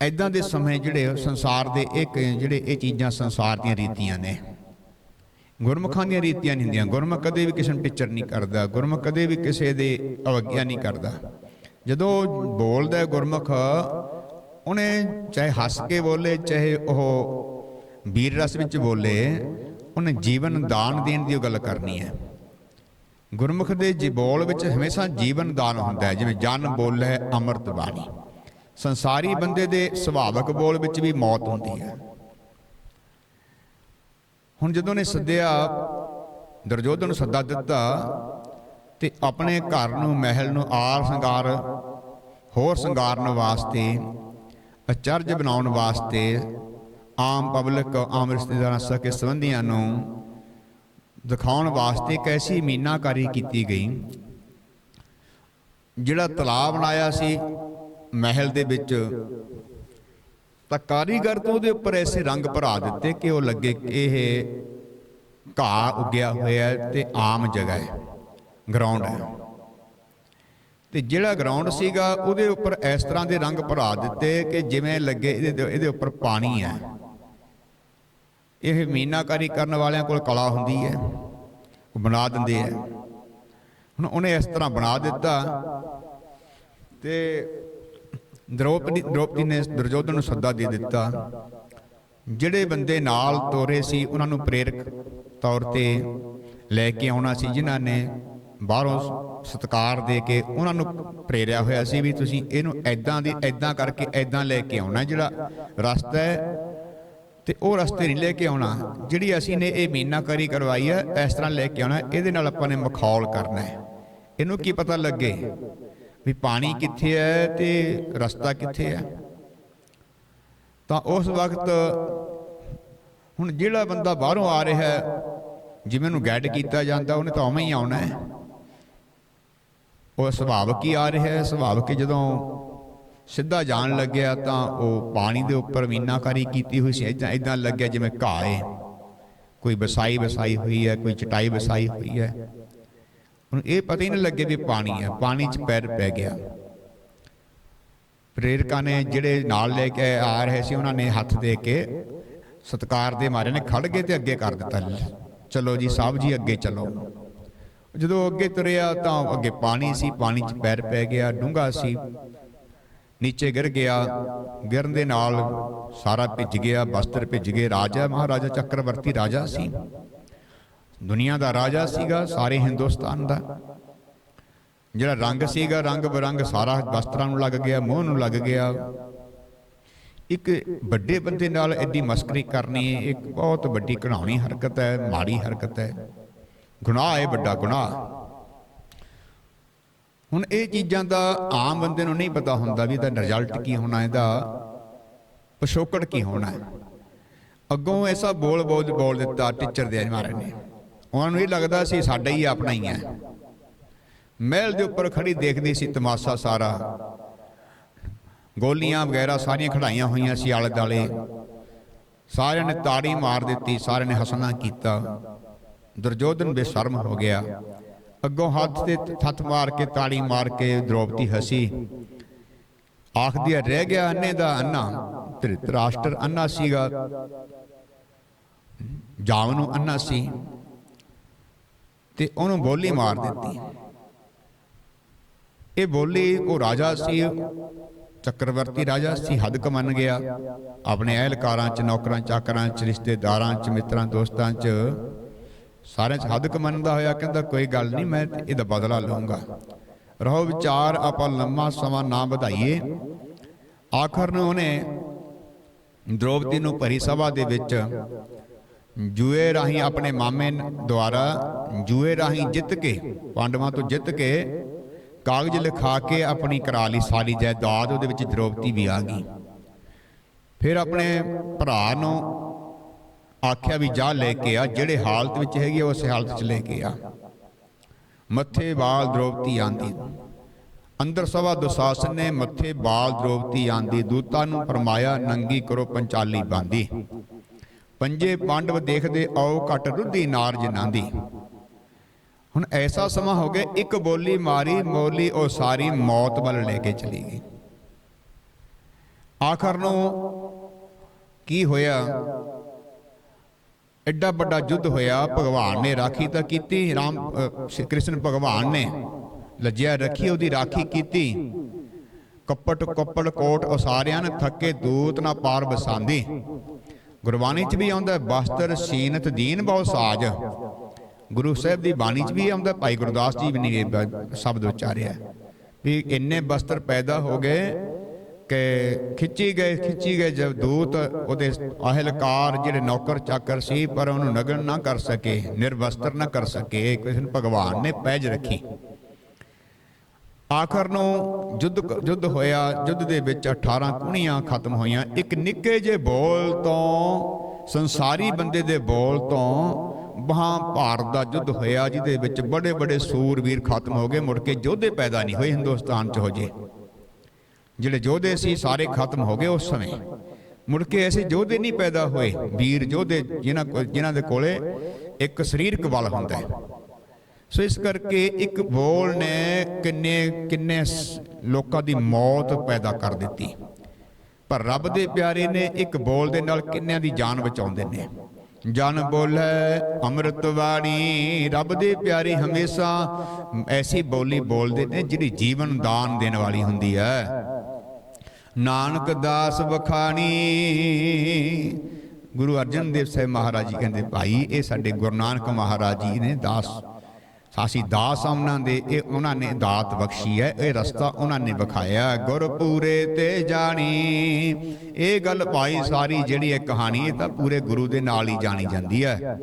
ਐਦਾਂ ਦੇ ਸਮੇਂ ਜਿਹੜੇ ਸੰਸਾਰ ਦੇ ਇੱਕ ਜਿਹੜੇ ਇਹ ਚੀਜ਼ਾਂ ਸੰਸਾਰ ਦੀਆਂ ਰੀਤੀਆਂ ਨੇ। ਗੁਰਮੁਖਾਂ ਦੀਆਂ ਰੀਤੀਆਂ ਨਹੀਂ ਹੁੰਦੀਆਂ। ਗੁਰਮੁਖ ਕਦੇ ਵੀ ਕਿਸੇ ਨੂੰ ਟਿੱਚਰ ਨਹੀਂ ਕਰਦਾ। ਗੁਰਮੁਖ ਕਦੇ ਵੀ ਕਿਸੇ ਦੇ ਅਵਗਿਆ ਨਹੀਂ ਕਰਦਾ। ਜਦੋਂ ਬੋਲਦਾ ਗੁਰਮੁਖ, ਉਹਨੇ ਚਾਹੇ ਹੱਸ ਕੇ ਬੋਲੇ, ਚਾਹੇ ਉਹ ਵੀਰ ਰਸ ਵਿੱਚ ਬੋਲੇ, ਉਹਨੇ ਜੀਵਨ ਦਾਨ ਦੇਣ ਦੀ ਉਹ ਗੱਲ ਕਰਨੀ ਹੈ। ਗੁਰਮੁਖ ਦੇ ਜੀ ਵਿੱਚ ਹਮੇਸ਼ਾ ਜੀਵਨ ਦਾਨ ਹੁੰਦਾ ਹੈ, ਜਿਵੇਂ ਜਨ ਬੋਲੇ ਅੰਮ੍ਰਿਤ ਬਾਣੀ ਸੰਸਾਰੀ ਬੰਦੇ ਦੇ ਸੁਭਾਵਕ ਬੋਲ ਵਿੱਚ ਵੀ ਮੌਤ ਹੁੰਦੀ ਹੈ। ਹੁਣ ਜਦੋਂ ਨੇ ਸੱਦਿਆ ਦਰਜੋਧ ਨੂੰ ਸੱਦਾ ਦਿੱਤਾ ਤੇ ਆਪਣੇ ਘਰ ਨੂੰ, ਮਹਿਲ ਨੂੰ ਆਰ ਸ਼ਿੰਗਾਰ, ਹੋਰ ਸ਼ਿੰਗਾਰਨ ਵਾਸਤੇ, ਅਚਰਜ ਬਣਾਉਣ ਵਾਸਤੇ ਆਮ ਪਬਲਿਕ ਆਮ ਰਿਸ਼ਤੇਦਾਰਾਂ ਸਕੇ ਸੰਬੰਧੀਆਂ ਨੂੰ ਦਿਖਾਉਣ ਵਾਸਤੇ ਇੱਕ ਐਸੀ ਮੀਨਾਕਾਰੀ ਕੀਤੀ ਗਈ। ਜਿਹੜਾ ਤਲਾਬ ਬਣਾਇਆ ਸੀ ਮਹਿਲ ਦੇ ਵਿੱਚ ਤਾਂ ਕਾਰੀਗਰ ਤੋਂ ਉਹਦੇ ਉੱਪਰ ਐਸੇ ਰੰਗ ਭਰਾ ਦਿੱਤੇ ਕਿ ਉਹ ਲੱਗੇ ਕਿ ਇਹ ਘਾਹ ਉੱਗਿਆ ਹੋਇਆ ਤੇ ਆਮ ਜਗ੍ਹਾ ਹੈ ਗਰਾਊਂਡ ਹੈ। ਤੇ ਜਿਹੜਾ ਗਰਾਊਂਡ ਸੀਗਾ ਉਹਦੇ ਉੱਪਰ ਇਸ ਤਰ੍ਹਾਂ ਦੇ ਰੰਗ ਭਰਾ ਦਿੱਤੇ ਕਿ ਜਿਵੇਂ ਲੱਗੇ ਇਹਦੇ ਇਹਦੇ ਉੱਪਰ ਪਾਣੀ ਹੈ। ਇਹ ਮੀਨਾਕਾਰੀ ਕਰਨ ਵਾਲਿਆਂ ਕੋਲ ਕਲਾ ਹੁੰਦੀ ਹੈ। ਉਹ ਬਣਾ ਦਿੰਦੇ ਆ। ਹੁਣ ਉਹਨੇ ਇਸ ਤਰ੍ਹਾਂ ਬਣਾ ਦਿੱਤਾ ਤੇ ਦ੍ਰੋਪਦੀ ਦ੍ਰੋਪਦੀ ਨੇ ਦੁਰਯੋਧਨ ਨੂੰ ਸੱਦਾ ਦੇ ਦਿੱਤਾ। ਜਿਹੜੇ ਬੰਦੇ ਨਾਲ ਤੋਰੇ ਸੀ, ਉਹਨਾਂ ਨੂੰ ਪ੍ਰੇਰਕ ਤੌਰ ਤੇ ਲੈ ਕੇ ਆਉਣਾ ਸੀ, ਜਿਨ੍ਹਾਂ ਨੇ ਬਾਹਰੋਂ ਸਤਕਾਰ ਦੇ ਕੇ ਉਹਨਾਂ ਨੂੰ ਪ੍ਰੇਰਿਆ ਹੋਇਆ ਸੀ ਵੀ ਤੁਸੀਂ ਇਹਨੂੰ ਐਦਾਂ ਦੀ ਐਦਾਂ ਕਰਕੇ ਐਦਾਂ ਲੈ ਕੇ ਆਉਣਾ ਜਿਹੜਾ ਰਸਤਾ ਹੈ ਤੇ ਉਹ ਰਸਤੇ ਨਹੀਂ ਲੈ ਕੇ ਆਉਣਾ। ਜਿਹੜੀ ਅਸੀਂ ਨੇ ਇਹ ਮੀਨਾਕਾਰੀ ਕਰਵਾਈ ਹੈ ਇਸ ਤਰ੍ਹਾਂ ਲੈ ਕੇ ਆਉਣਾ, ਇਹਦੇ ਨਾਲ ਆਪਾਂ ਨੇ ਮਖੌਲ ਕਰਨਾ ਹੈ। ਇਹਨੂੰ ਕੀ ਪਤਾ ਲੱਗੇ ਵੀ ਪਾਣੀ ਕਿੱਥੇ ਹੈ ਤੇ ਰਸਤਾ ਕਿੱਥੇ ਹੈ। ਤਾਂ ਉਸ ਵਕਤ ਹੁਣ ਜਿਹੜਾ ਬੰਦਾ ਬਾਹਰੋਂ ਆ ਰਿਹਾ ਹੈ, ਜਿਵੇਂ ਨੂੰ ਗਾਈਡ ਕੀਤਾ ਜਾਂਦਾ, ਉਹਨੇ ਤਾਂ ਉਵੇਂ ਹੀ ਆਉਣਾ ਹੈ। ਉਹ ਸੁਭਾਵਕ ਹੀ ਆ ਰਿਹਾ ਹੈ, ਸੁਭਾਵਕ ਜਦੋਂ ਸਿੱਧਾ ਜਾਣ ਲੱਗਿਆ ਤਾਂ ਉਹ ਪਾਣੀ ਦੇ ਉੱਪਰ ਮੀਨਾਕਾਰੀ ਕੀਤੀ ਹੋਈ ਸੀ। ਇਦਾਂ ਇਦਾਂ ਲੱਗਿਆ ਜਿਵੇਂ ਘਾਹ ਹੈ ਕੋਈ ਵਸਾਈ ਵਸਾਈ ਹੋਈ ਹੈ, ਕੋਈ ਚਟਾਈ ਵਸਾਈ ਹੋਈ ਹੈ। ਹੁਣ ਇਹ ਪਤਾ ਹੀ ਨਹੀਂ ਲੱਗੇ ਵੀ ਪਾਣੀ ਹੈ। ਪਾਣੀ 'ਚ ਪੈਰ ਪੈ ਗਿਆ। ਪ੍ਰੇਰਕਾਂ ਨੇ ਜਿਹੜੇ ਨਾਲ ਲੈ ਕੇ ਆ ਰਹੇ ਸੀ, ਉਹਨਾਂ ਨੇ ਹੱਥ ਦੇ ਕੇ ਸਤਕਾਰ ਦੇ ਮਾਰੇ ਨੇ ਖੜ ਗਏ ਤੇ ਅੱਗੇ ਕਰ ਦਿੱਤਾ। ਚਲੋ ਜੀ, ਸਾਹਿਬ ਜੀ, ਅੱਗੇ ਚਲੋ। ਜਦੋਂ ਅੱਗੇ ਤੁਰਿਆ ਤਾਂ ਅੱਗੇ ਪਾਣੀ ਸੀ। ਪਾਣੀ 'ਚ ਪੈਰ ਪੈ ਗਿਆ, ਡੂੰਘਾ ਸੀ। ਨੀਚੇ ਗਿਰ ਗਿਆ। ਗਿਰਨ ਦੇ ਨਾਲ ਸਾਰਾ ਭਿੱਜ ਗਿਆ, ਬਸਤਰ ਭਿੱਜ ਗਏ। ਰਾਜਾ ਮਹਾਰਾਜਾ ਚੱਕਰਵਰਤੀ ਰਾਜਾ ਸੀ। ਦੁਨੀਆ ਦਾ ਰਾਜਾ ਸੀਗਾ, ਸਾਰੇ ਹਿੰਦੁਸਤਾਨ ਦਾ। ਜਿਹੜਾ ਰੰਗ ਸੀਗਾ, ਰੰਗ ਬਰੰਗ ਸਾਰਾ ਵਸਤਰਾਂ ਨੂੰ ਲੱਗ ਗਿਆ, ਮੋਹ ਨੂੰ ਲੱਗ ਗਿਆ। ਇੱਕ ਵੱਡੇ ਬੰਦੇ ਨਾਲ ਐਡੀ ਮਸਕਰੀ ਕਰਨੀ ਇੱਕ ਬਹੁਤ ਵੱਡੀ ਘਣਾਉਣੀ ਹਰਕਤ ਹੈ, ਮਾੜੀ ਹਰਕਤ ਹੈ। ਗੁਨਾਹ ਹੈ, ਵੱਡਾ ਗੁਨਾਹ। ਹੁਣ ਇਹ ਚੀਜ਼ਾਂ ਦਾ ਆਮ ਬੰਦੇ ਨੂੰ ਨਹੀਂ ਪਤਾ ਹੁੰਦਾ ਵੀ ਇਹਦਾ ਰਿਜ਼ਲਟ ਕੀ ਹੋਣਾ, ਇਹਦਾ ਪਿਛੋਕੜ ਕੀ ਹੋਣਾ ਹੈ। ਅੱਗੋਂ ਐਸਾ ਬੋਲ ਬੋਲ ਬੋਲ ਦਿੱਤਾ, ਟੀਚਰ ਦੇ ਮਾਰੇ ਨੇ। ਉਹਨਾਂ ਨੂੰ ਇਹ ਲੱਗਦਾ ਸੀ ਸਾਡਾ ਹੀ ਆਪਣਾ ਹੀ ਹੈ। ਮਹਿਲ ਦੇ ਉੱਪਰ ਖੜੀ ਦੇਖਦੀ ਸੀ ਤਮਾਸ਼ਾ ਸਾਰਾ। ਗੋਲੀਆਂ ਵਗੈਰਾ ਸਾਰੀਆਂ ਖੜਾਈਆਂ ਹੋਈਆਂ ਸੀ ਆਲੇ ਦਾਲੇ ਸਾਰਿਆਂ ਨੇ ਤਾੜੀ ਮਾਰ ਦਿੱਤੀ, ਸਾਰਿਆਂ ਨੇ ਹੱਸਣਾ ਕੀਤਾ। ਦੁਰਜੋਧਨ ਬੇਸ਼ਰਮ ਹੋ ਗਿਆ। ਅੱਗੋਂ ਹੱਥ ਤੇ ਥੱਥ ਮਾਰ ਕੇ ਤਾੜੀ ਮਾਰ ਕੇ ਦ੍ਰੋਪਦੀ ਹਸੀ। ਆਖਦੀ ਹੈ, ਰਹਿ ਗਿਆ ਅੰਨੇ ਦਾ ਅੰਨਾ ਧ੍ਰਿਤਰਾਸ਼ਟਰ ਅੰਨਾ ਸੀਗਾ। ਜਾਮ ਨੂੰ ਅੰਨਾ ਸੀ ਤੇ ਉਹਨੂੰ ਬੋਲੀ ਮਾਰ ਦਿੱਤੀ। ਇਹ ਬੋਲੀ ਉਹ ਰਾਜਾ ਸੀ ਚੱਕਰਵਰਤੀ ਰਾਜਾ ਸੀ ਹੱਦ ਕ ਮੰਨ ਗਿਆ। ਆਪਣੇ ਅਹਿਲਕਾਰਾਂ ਚ ਨੌਕਰਾਂ ਚਾਕਰਾਂ ਚ ਰਿਸ਼ਤੇਦਾਰਾਂ ਚ ਮਿੱਤਰਾਂ ਦੋਸਤਾਂ ਚ ਸਾਰਿਆਂ ਚ ਹੱਦ ਕ ਮੰਨਦਾ ਹੋਇਆ, ਕਹਿੰਦਾ ਕੋਈ ਗੱਲ ਨਹੀਂ, ਮੈਂ ਇਹਦਾ ਬਦਲਾ ਲਵਾਂਗਾ ਰਹੋ ਵਿਚਾਰ, ਆਪਾਂ ਲੰਮਾ ਸਮਾਂ ਨਾ ਵਧਾਈਏ। ਆਖਰ ਨੂੰ ਉਹਨੇ ਦ੍ਰੋਪਦੀ ਨੂੰ ਭਰੀ ਸਭਾ ਦੇ ਵਿੱਚ ਜੂਏ ਰਾਹੀਂ ਆਪਣੇ ਮਾਮੇ ਦੁਆਰਾ, ਜੂਏ ਰਾਹੀਂ ਜਿੱਤ ਕੇ, ਪਾਂਡਵਾਂ ਤੋਂ ਜਿੱਤ ਕੇ ਕਾਗਜ਼ ਲਿਖਾ ਕੇ ਆਪਣੀ ਕਰਾ ਲਈ ਸਾਰੀ ਜਾਇਦਾਦ, ਉਹਦੇ ਵਿੱਚ ਦ੍ਰੋਪਦੀ ਵੀ ਆ ਗਈ। ਫਿਰ ਆਪਣੇ ਭਰਾ ਨੂੰ ਆਖਿਆ ਵੀ ਜਾ ਲੈ ਕੇ ਆ ਜਿਹੜੇ ਹਾਲਤ ਵਿੱਚ ਹੈਗੀ ਆ, ਉਸੇ ਹਾਲਤ 'ਚ ਲੈ ਕੇ ਆ। ਮੱਥੇ ਬਾਲ ਦ੍ਰੋਪਦੀ ਆਂਦੀ। ਅੰਦਰ ਸਵਾ ਦੁਸ਼ਾਸਨ ਨੇ ਮੱਥੇ ਬਾਲ ਦ੍ਰੋਪਦੀ ਆਂਦੀ। ਦੂਤਾਂ ਨੂੰ ਫਰਮਾਇਆ ਨੰਗੀ ਕਰੋ ਪੰਚਾਲੀ ਬਾਂਦੀ। ਪੰਜੇ ਪਾਂਡਵ ਦੇਖਦੇ ਆਓ ਘਟ ਰੁੱਧੀ ਨਾਰ ਜਨਾਂਦੀ। ਹੁਣ ਐਸਾ ਸਮਾਂ ਹੋ ਗਿਆ ਇੱਕ ਬੋਲੀ ਮਾਰੀ ਮੋਲੀ ਉਹ ਸਾਰੀ ਮੌਤ ਵੱਲ ਲੈ ਕੇ ਚਲੀ ਗਈ। ਆਖਰ ਨੂੰ ਕੀ ਹੋਇਆ? ਐਡਾ ਵੱਡਾ ਯੁੱਧ ਹੋਇਆ, ਭਗਵਾਨ ਨੇ ਰਾਖੀ ਤਾਂ ਕੀਤੀ, ਰਾਮ ਕ੍ਰਿਸ਼ਨ ਭਗਵਾਨ ਨੇ ਲੱਜਿਆ ਰੱਖੀ, ਉਹਦੀ ਰਾਖੀ ਕੀਤੀ। ਕੱਪਟ ਕੱਪੜ ਕੋਟ ਉਸਾਰਿਆਂ ਨੇ, ਥੱਕੇ ਦੂਤ ਨਾ ਪਾਰ ਬਸਾਂਦੀ। ਗੁਰਬਾਣੀ ਚ ਵੀ ਆਉਂਦਾ, ਬਸਤਰ ਸੀਨਤ ਦੀਨ ਬਹੁ ਸਾਜ। ਗੁਰੂ ਸਾਹਿਬ ਦੀ ਬਾਣੀ ਚ ਵੀ ਆਉਂਦਾ, ਭਾਈ ਗੁਰਦਾਸ ਜੀ ਵੀ ਨੇ ਸ਼ਬਦ ਉਚਾਰਿਆ। ਵੀ ਇੰਨੇ ਬਸਤਰ ਪੈਦਾ ਹੋ ਗਏ ਕਿ ਖਿੱਚੀ ਗਏ ਖਿੱਚੀ ਗਏ ਜਦ ਉਹਦੇ ਅਹਲਕਾਰ ਜਿਹੜੇ ਨੌਕਰ ਚਾਕਰ ਸੀ, ਪਰ ਉਹਨੂੰ ਨਗਨ ਨਾ ਕਰ ਸਕੇ, ਨਿਰਵਸਤਰ ਨਾ ਕਰ ਸਕੇ ਕ੍ਰਿਸ਼ਨ ਭਗਵਾਨ ਨੇ ਪੈਜ ਰੱਖੀ। ਆਖਰ ਨੂੰ ਯੁੱਧ ਯੁੱਧ ਹੋਇਆ ਯੁੱਧ ਦੇ ਵਿੱਚ 18 ਕੁਣੀਆਂ ਖਤਮ ਹੋਈਆਂ। ਇੱਕ ਨਿੱਕੇ ਜਿਹੇ ਬੋਲ ਤੋਂ, ਸੰਸਾਰੀ ਬੰਦੇ ਦੇ ਬੋਲ ਤੋਂ ਮਹਾਂ ਭਾਰਤ ਦਾ ਯੁੱਧ ਹੋਇਆ, ਜਿਹਦੇ ਵਿੱਚ ਬੜੇ ਬੜੇ ਸੂਰਵੀਰ ਖਤਮ ਹੋ ਗਏ, ਮੁੜ ਕੇ ਯੋਧੇ ਪੈਦਾ ਨਹੀਂ ਹੋਏ ਹਿੰਦੁਸਤਾਨ 'ਚ ਹੋ ਜੇ। ਜਿਹੜੇ ਯੋਧੇ ਸੀ, ਸਾਰੇ ਖਤਮ ਹੋ ਗਏ ਉਸ ਸਮੇਂ। ਮੁੜ ਕੇ ਐਸੇ ਯੋਧੇ ਨਹੀਂ ਪੈਦਾ ਹੋਏ। ਵੀਰ ਯੋਧੇ ਜਿਨ੍ਹਾਂ ਕੋਲ ਜਿਨ੍ਹਾਂ ਦੇ ਕੋਲੇ ਇੱਕ ਸਰੀਰਕ ਬਲ ਹੁੰਦਾ ਹੈ। ਸੋ ਇਸ ਕਰਕੇ ਇੱਕ ਬੋਲ ਨੇ ਕਿੰਨੇ ਕਿੰਨੇ ਲੋਕਾਂ ਦੀ ਮੌਤ ਪੈਦਾ ਕਰ ਦਿੱਤੀ। ਪਰ ਰੱਬ ਦੇ ਪਿਆਰੇ ਨੇ ਇੱਕ ਬੋਲ ਦੇ ਨਾਲ ਕਿੰਨਿਆਂ ਦੀ ਜਾਨ ਬਚਾਉਂਦੇ ਨੇ। ਜਨ ਬੋਲੇ ਅੰਮ੍ਰਿਤ ਬਾਣੀ ਰੱਬ ਦੇ ਪਿਆਰੇ ਹਮੇਸ਼ਾ ਐਸੀ ਬੋਲੀ ਬੋਲਦੇ ਨੇ ਜਿਹੜੀ ਜੀਵਨ ਦਾਨ ਦੇਣ ਵਾਲੀ ਹੁੰਦੀ ਹੈ। ਨਾਨਕ ਦਾਸ ਬਖਾਣੀ ਗੁਰੂ ਅਰਜਨ ਦੇਵ ਸਾਹਿਬ ਮਹਾਰਾਜ ਜੀ ਕਹਿੰਦੇ, ਭਾਈ, ਇਹ ਸਾਡੇ ਗੁਰੂ ਨਾਨਕ ਮਹਾਰਾਜ ਜੀ ਨੇ ਦਾਸ, ਸਾਸੀ ਦਾਸ ਆ ਉਹਨਾਂ ਦੇ, ਇਹ ਉਹਨਾਂ ਨੇ ਦਾਤ ਬਖਸ਼ੀ ਹੈ, ਇਹ ਰਸਤਾ ਉਹਨਾਂ ਨੇ ਵਿਖਾਇਆ ਗੁਰ ਪੂਰੇ ਤੇ ਜਾਣੀ। ਇਹ ਗੱਲ ਭਾਈ ਸਾਰੀ ਜਿਹੜੀ ਇਹ ਕਹਾਣੀ, ਇਹ ਤਾਂ ਪੂਰੇ ਗੁਰੂ ਦੇ ਨਾਲ ਹੀ ਜਾਣੀ ਜਾਂਦੀ ਹੈ।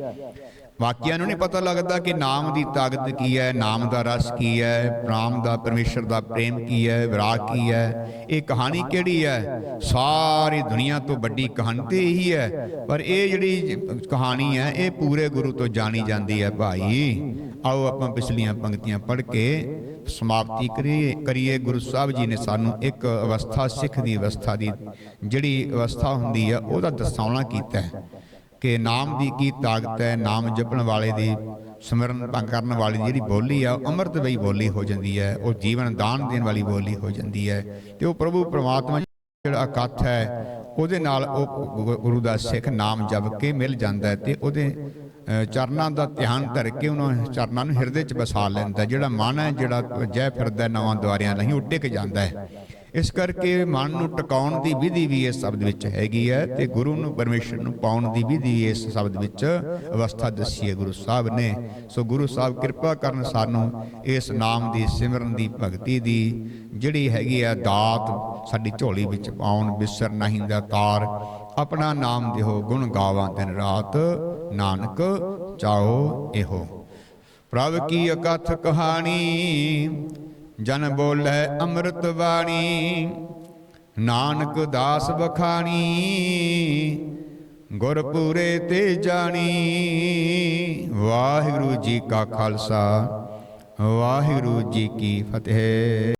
ਵਾਕਿਆ ਨੂੰ ਨਹੀਂ ਪਤਾ ਲੱਗਦਾ ਕਿ ਨਾਮ ਦੀ ਤਾਕਤ ਕੀ ਹੈ, ਨਾਮ ਦਾ ਰਸ ਕੀ ਹੈ ਨਾਮ ਦਾ, ਪਰਮੇਸ਼ਰ ਦਾ ਪ੍ਰੇਮ ਕੀ ਹੈ, ਵਿਰਾਗ ਕੀ ਹੈ, ਇਹ ਕਹਾਣੀ ਕਿਹੜੀ ਹੈ? ਸਾਰੀ ਦੁਨੀਆ ਤੋਂ ਵੱਡੀ ਕਹਾਣੀ ਤੇ ਇਹੀ ਹੈ। ਪਰ ਇਹ ਜਿਹੜੀ ਕਹਾਣੀ ਹੈ, ਇਹ ਪੂਰੇ ਗੁਰੂ ਤੋਂ ਜਾਣੀ ਜਾਂਦੀ ਹੈ ਭਾਈ। ਆਓ ਆਪਾਂ ਪਿਛਲੀਆਂ ਪੰਕਤੀਆਂ ਪੜ੍ਹ ਕੇ ਸਮਾਪਤੀ ਕਰੀਏ ਕਰੀਏ। ਗੁਰੂ ਸਾਹਿਬ ਜੀ ਨੇ ਸਾਨੂੰ ਇੱਕ ਅਵਸਥਾ, ਸਿੱਖ ਦੀ ਅਵਸਥਾ ਦੀ ਜਿਹੜੀ ਅਵਸਥਾ ਹੁੰਦੀ ਹੈ, ਉਹਦਾ ਦਰਸਾਉਣਾ ਕੀਤਾ ਹੈ। ਕਿ ਨਾਮ ਦੀ ਕੀ ਤਾਕਤ ਹੈ, ਨਾਮ ਜਪਣ ਵਾਲੇ ਦੀ, ਸਿਮਰਨ ਭੰਗ ਕਰਨ ਵਾਲੀ ਜਿਹੜੀ ਬੋਲੀ ਆ, ਉਹ ਅੰਮ੍ਰਿਤ ਵਈ ਬੋਲੀ ਹੋ ਜਾਂਦੀ ਹੈ, ਉਹ ਜੀਵਨ ਦਾਨ ਦੇਣ ਵਾਲੀ ਬੋਲੀ ਹੋ ਜਾਂਦੀ ਹੈ ਤੇ ਉਹ ਪ੍ਰਭੂ ਪ੍ਰਮਾਤਮਾ ਜਿਹੜਾ ਇਕੱਠ ਹੈ, ਉਹਦੇ ਨਾਲ ਉਹ ਗੁ- ਗੁਰੂ ਦਾ ਸਿੱਖ ਨਾਮ ਜਪ ਕੇ ਮਿਲ ਜਾਂਦਾ ਹੈ ਤੇ ਉਹਦੇ ਚਰਨਾਂ ਦਾ ਧਿਆਨ ਧਰ ਕੇ ਉਹਨਾਂ ਚਰਨਾਂ ਨੂੰ ਹਿਰਦੇ 'ਚ ਵਸਾ ਲੈਂਦਾ ਜਿਹੜਾ ਮਨ ਹੈ, ਜਿਹੜਾ ਜੈ ਫਿਰਦਾ ਨਵਾਂ ਦੁਆਰਿਆਂ ਨਹੀਂ ਉਹ ਟਿਕ ਜਾਂਦਾ ਹੈ। ਇਸ ਕਰਕੇ ਮਨ ਨੂੰ ਟਿਕਾਉਣ ਦੀ ਵਿਧੀ ਵੀ ਇਸ ਸ਼ਬਦ ਵਿੱਚ ਹੈਗੀ ਹੈ ਤੇ ਗੁਰੂ ਨੂੰ ਪਰਮੇਸ਼ਰ ਨੂੰ ਪਾਉਣ ਦੀ ਵਿਧੀ ਇਸ ਸ਼ਬਦ ਵਿੱਚ ਅਵਸਥਾ ਦੱਸੀ ਹੈ ਗੁਰੂ ਸਾਹਿਬ ਨੇ। ਸੋ ਗੁਰੂ ਸਾਹਿਬ ਕਿਰਪਾ ਕਰਨ ਸਾਨੂੰ ਇਸ ਨਾਮ ਦੀ, ਸਿਮਰਨ ਦੀ, ਭਗਤੀ ਦੀ ਜਿਹੜੀ ਹੈਗੀ ਹੈ ਦਾਤ ਸਾਡੀ ਝੋਲੀ ਵਿੱਚ ਪਾਉਣ, ਬਿਸਰ ਨਹੀਂ ਦਾ ਤਾਰ, ਆਪਣਾ ਨਾਮ ਦਿਓ, ਗੁਣ ਗਾਵਾਂ ਦਿਨ ਰਾਤ, ਨਾਨਕ ਚਾਓ ਇਹੋ। ਪ੍ਰਭ ਕੀ ਅਕਥ ਕਹਾਣੀ ਜਨ ਬੋਲੇ ਅੰਮ੍ਰਿਤ ਬਾਣੀ ਨਾਨਕ ਦਾਸ ਬਖਾਣੀ ਗੁਰ ਪੂਰੇ ਤੇ ਜਾਣੀ। ਵਾਹਿਗੁਰੂ ਜੀ ਕਾ ਖਾਲਸਾ, ਵਾਹਿਗੁਰੂ ਜੀ ਕੀ ਫਤਿਹ।